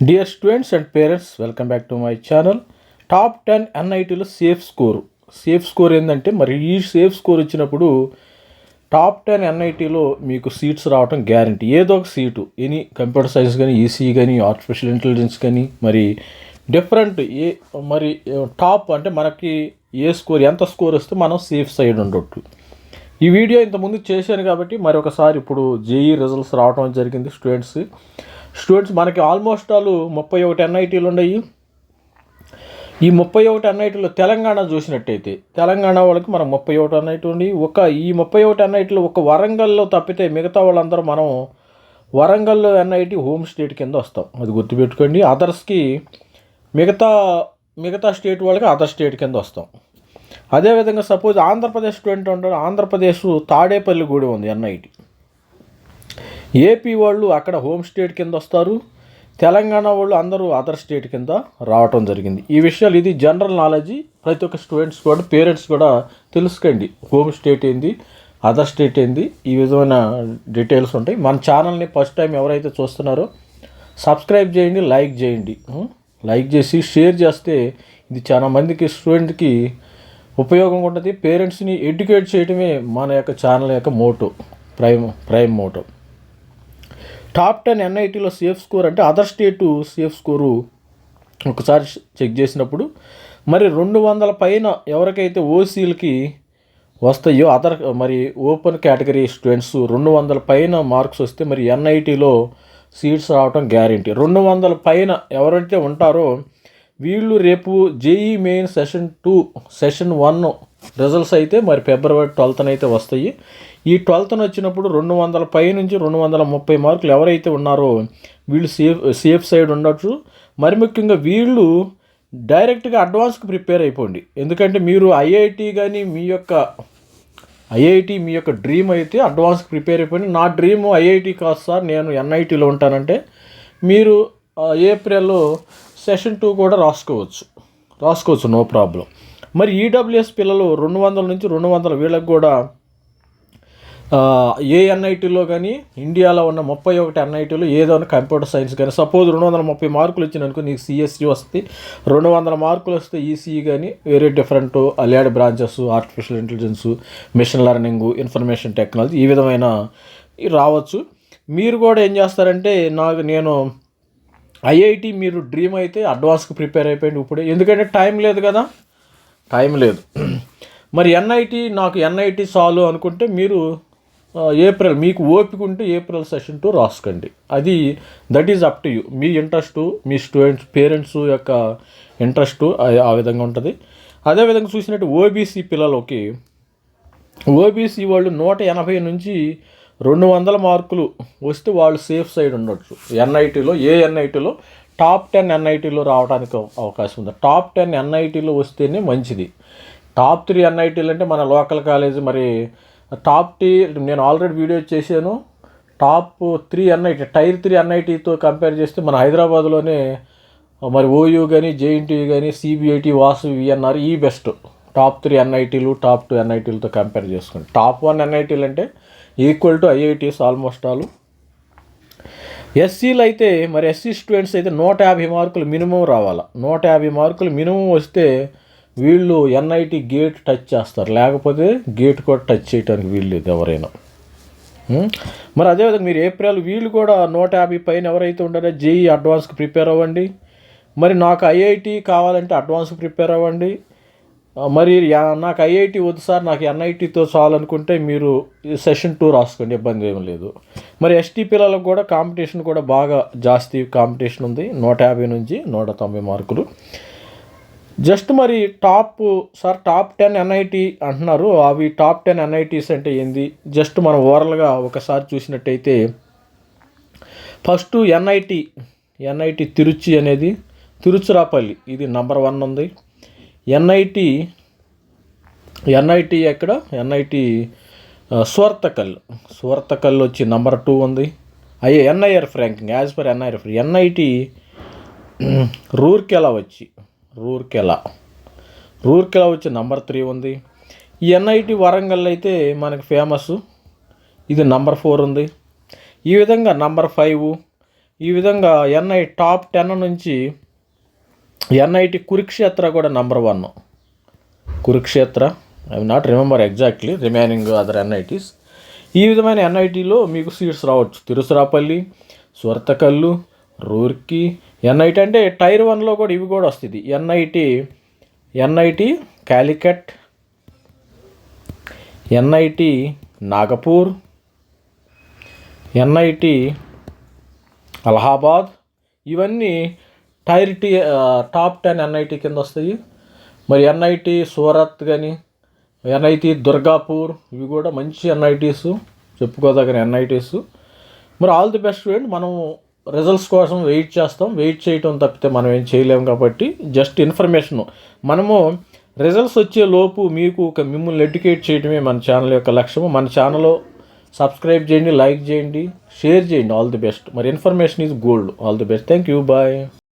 Dear students and parents welcome back to my channel top ten ఎన్ఐటీలో safe score safe score ఏంటంటే మరి ఈ safe score వచ్చినప్పుడు top ten ఎన్ఐటీలో మీకు seats రావడం గ్యారంటీ ఏదో ఒక సీటు ఎనీ కంప్యూటర్ సైన్స్ కానీ ఈసీ కానీ ఆర్టిఫిషియల్ ఇంటెలిజెన్స్ కానీ మరి డిఫరెంట్ ఏ మరి టాప్ అంటే మనకి ఏ స్కోర్ ఎంత స్కోర్ వస్తే మనం సేఫ్ సైడ్ ఉండొచ్చు. ఈ వీడియో ఇంతకుముందు చేశాను కాబట్టి మరి ఒకసారి ఇప్పుడు జేఈ రిజల్ట్స్ రావడం జరిగింది స్టూడెంట్స్ స్టూడెంట్స్ మనకి ఆల్మోస్ట్ ఆల్ ముప్పై ఒకటి ఎన్ఐటీలు ఉన్నాయి ఈ ముప్పై ఒకటి ఎన్ఐటీలో తెలంగాణ చూసినట్టయితే తెలంగాణ వాళ్ళకి మనం ముప్పై ఒకటి ఎన్ఐటీ ఉంది ఒక ఈ ముప్పై ఒకటి ఎన్ఐటీలో ఒక వరంగల్లో తప్పితే మిగతా వాళ్ళందరూ మనం వరంగల్లో ఎన్ఐటి హోమ్ స్టేట్ కింద వస్తాం. అది గుర్తుపెట్టుకోండి. అదర్స్కి మిగతా మిగతా స్టేట్ వాళ్ళకి అదర్ స్టేట్ కింద వస్తాం. అదేవిధంగా సపోజ్ ఆంధ్రప్రదేశ్ స్టూడెంట్ ఉంటారు ఆంధ్రప్రదేశ్ తాడేపల్లి గూడి ఉంది ఎన్ఐటి. ఏపీ వాళ్ళు అక్కడ హోమ్ స్టేట్ కింద వస్తారు తెలంగాణ వాళ్ళు అందరూ అదర్ స్టేట్ కింద రావటం జరిగింది. ఈ విషయాలు ఇది జనరల్ నాలెడ్జ్ ప్రతి ఒక్క స్టూడెంట్స్ కూడా పేరెంట్స్ కూడా తెలుసుకోండి. హోమ్ స్టేట్ ఏంది అదర్ స్టేట్ ఏంది ఈ విధమైన డీటెయిల్స్ ఉంటాయి. మన ఛానల్ని ఫస్ట్ టైం ఎవరైతే చూస్తున్నారో సబ్స్క్రైబ్ చేయండి లైక్ చేయండి. లైక్ చేసి షేర్ చేస్తే ఇది చాలా మందికి స్టూడెంట్కి ఉపయోగం ఉంటుంది పేరెంట్స్ని ఎడ్యుకేట్ చేయడమే మన యొక్క ఛానల్ యొక్క motto prime prime motto top ten ఎన్ఐటీలో safe score అంటే అదర్ స్టేటు సేఫ్ స్కోరు ఒకసారి చెక్ చేసినప్పుడు మరి రెండు వందల పైన ఎవరికైతే ఓసీలకి వస్తాయో అదర్ మరి ఓపెన్ కేటగిరీ స్టూడెంట్స్ రెండు వందల పైన మార్క్స్ వస్తే మరి ఎన్ఐటీలో సీట్స్ రావటం గ్యారంటీ రెండు వందల పైన ఎవరైతే ఉంటారో వీళ్ళు రేపు JEE main session two session one results అయితే మరి ఫిబ్రవరి ట్వెల్త్న అయితే వస్తాయి. ఈ ట్వెల్త్న వచ్చినప్పుడు రెండు వందల పై నుంచి రెండు వందల ముప్పై మార్కులు ఎవరైతే ఉన్నారో వీళ్ళు సేఫ్ సేఫ్ సైడ్ ఉండొచ్చు. మరి ముఖ్యంగా వీళ్ళు డైరెక్ట్గా అడ్వాన్స్కి ప్రిపేర్ అయిపోండి. ఎందుకంటే మీరు ఐఐటి కానీ మీ యొక్క ఐఐటి మీ యొక్క డ్రీమ్ అయితే అడ్వాన్స్కి ప్రిపేర్ అయిపోయింది నా డ్రీమ్ ఐఐటి కాదు సార్ నేను ఎన్ఐటీలో ఉంటానంటే మీరు ఏప్రిల్లో సెషన్ టూ కూడా రాసుకోవచ్చు. రాసుకోవచ్చు నో ప్రాబ్లం. మరి ఈడబ్ల్యూఎస్ పిల్లలు రెండు వందల నుంచి రెండు వందల వీళ్ళకి కూడా ఏ ఎన్ఐటీలో కానీ ఇండియాలో ఉన్న ముప్పై ఒకటి ఎన్ఐటీలో ఏదో కంప్యూటర్ సైన్స్ కానీ సపోజ్ రెండు వందల ముప్పై మార్కులు వచ్చినానుకో నీకు సిఎస్సి వస్తే రెండు వందల మార్కులు వస్తే ఈసీఈ కానీ వేరే different allied branches artificial intelligence machine learning information technology ఈ విధమైన రావచ్చు. మీరు కూడా ఏం చేస్తారంటే నాకు నేను ఐఐటి మీరు డ్రీమ్ అయితే అడ్వాన్స్కి ప్రిపేర్ అయిపోయింది ఇప్పుడే. ఎందుకంటే టైం లేదు కదా? టైం లేదు. మరి ఎన్ఐటి నాకు ఎన్ఐటి సాల్వ్ అనుకుంటే మీరు ఏప్రిల్ మీకు ఓపిక ఉంటే ఏప్రిల్ సెషన్ టూ రాసుకోండి. అది that is up to you me interest మీ స్టూడెంట్స్ పేరెంట్స్ యొక్క ఇంట్రెస్ట్ ఆ విధంగా ఉంటుంది. అదేవిధంగా చూసినట్టు ఓబీసీ పిల్లలకి ఓబీసీ వాళ్ళు నూట ఎనభై నుంచి రెండు వందల మార్కులు వస్తే వాళ్ళు సేఫ్ సైడ్ ఉండొచ్చు. ఎన్ఐటీలో ఏ ఎన్ఐటీలో? టాప్ టెన్ ఎన్ఐటీలో రావడానికి అవకాశం ఉంది. టాప్ టెన్ ఎన్ఐటీలో వస్తేనే మంచిది. టాప్ త్రీ ఎన్ఐటీలు అంటే మన లోకల్ కాలేజ్ మరి టాప్ టీ నేను ఆల్రెడీ వీడియో చేశాను. Top three NIT tier three ఎన్ఐటీతో compare చేస్తే మన హైదరాబాద్లోనే మరి ఓయూ కానీ జేఎన్టీ కానీ సిబిఐటి వాసు విఎన్ఆర్ ఈ బెస్ట్. టాప్ త్రీ ఎన్ఐటీలు టాప్ టూ ఎన్ఐటీలతో కంపేర్ చేసుకోండి టాప్ వన్ ఎన్ఐటీలు అంటే equal to IITs almost all. ఎస్సీలు అయితే మరి ఎస్సీ స్టూడెంట్స్ అయితే నూట యాభై మార్కులు మినిమం రావాలి? నూట యాభై మార్కులు మినిమం వస్తే వీళ్ళు ఎన్ఐటి గేట్ టచ్ చేస్తారు. లేకపోతే గేట్ కూడా టచ్ చేయడానికి వీలు లేదు ఎవరైనా. మరి అదేవిధంగా మీరు ఏప్రిల్ వీళ్ళు కూడా నూట యాభై పైన ఎవరైతే ఉండారో జేఈ అడ్వాన్స్కి ప్రిపేర్ అవ్వండి. మరి నాకు ఐఐటి కావాలంటే అడ్వాన్స్ ప్రిపేర్ అవ్వండి. మరి నాకు ఐఐటి వద్దు సార్ నాకు ఎన్ఐటితో చాలనుకుంటే మీరు సెషన్ టూ రాసుకోండి ఇబ్బంది ఏం లేదు. మరి ఎస్టీ పిల్లలకు కూడా కాంపిటీషన్ కూడా బాగా జాస్తి కాంపిటీషన్ ఉంది నూట యాభై నుంచి నూట తొంభై మార్కులు. జస్ట్ మరి top sir top ten NIT అంటున్నారు అవి టాప్ టెన్ ఎన్ఐటీస్ అంటే ఏంది? జస్ట్ మనం ఓవరాల్గా ఒకసారి చూసినట్టయితే ఫస్ట్ ఎన్ఐటి ఎన్ఐటి తిరుచి అనేది తిరుచురాపల్లి ఇది నంబర్ వన్ ఉంది. ఎన్ఐటి ఎన్ఐటి ఎక్కడ? ఎన్ఐటి స్వర్తకల్. స్వర్తకల్ వచ్చి నంబర్ టూ ఉంది. అయ్యే NIR ranking as per NIR NIT Rourkela వచ్చి రూర్కెలా. రూర్కెలా వచ్చి నంబర్ త్రీ ఉంది. ఈ ఎన్ఐటి వరంగల్ అయితే మనకి ఫేమస్ ఇది నంబర్ ఫోర్ ఉంది. ఈ విధంగా నంబర్ ఫైవ్ ఈ విధంగా ఎన్ఐ టాప్ టెన్ నుంచి ఎన్ఐటి కురుక్షేత్ర కూడా number one Kurukshetra I not remember exactly remaining other NITs ఈ విధమైన ఎన్ఐటీలో మీకు సీట్స్ రావచ్చు. తిరుసురాపల్లి స్వర్తకల్లు రూర్కి. ఎన్ఐటి అంటే టైర్ వన్లో కూడా ఇవి కూడా వస్తుంది NIT NIT Calicut NIT Nagpur. NIT Allahabad. ఇవన్నీ టైర్ టీ టాప్ టెన్ ఎన్ఐటి కింద వస్తాయి. మరి ఎన్ఐటి సూరత్ కానీ ఎన్ఐటి దుర్గాపూర్ ఇవి కూడా మంచి ఎన్ఐటీస్ చెప్పుకోదగిన ఎన్ఐటీస్. మరి ఆల్ ది బెస్ట్ స్టూడెంట్ మనం రిజల్ట్స్ కోసం వెయిట్ చేస్తాం. వెయిట్ చేయటం తప్పితే మనం ఏం చేయలేము కాబట్టి జస్ట్ ఇన్ఫర్మేషన్. మనము రిజల్ట్స్ వచ్చే లోపు మీకు ఒక మిమ్మల్ని ఎడ్యుకేట్ చేయడమే మన ఛానల్ యొక్క లక్ష్యము. మన ఛానల్లో సబ్స్క్రైబ్ చేయండి లైక్ చేయండి షేర్ చేయండి. All the best. మరి information is gold. All the best. Thank you bye.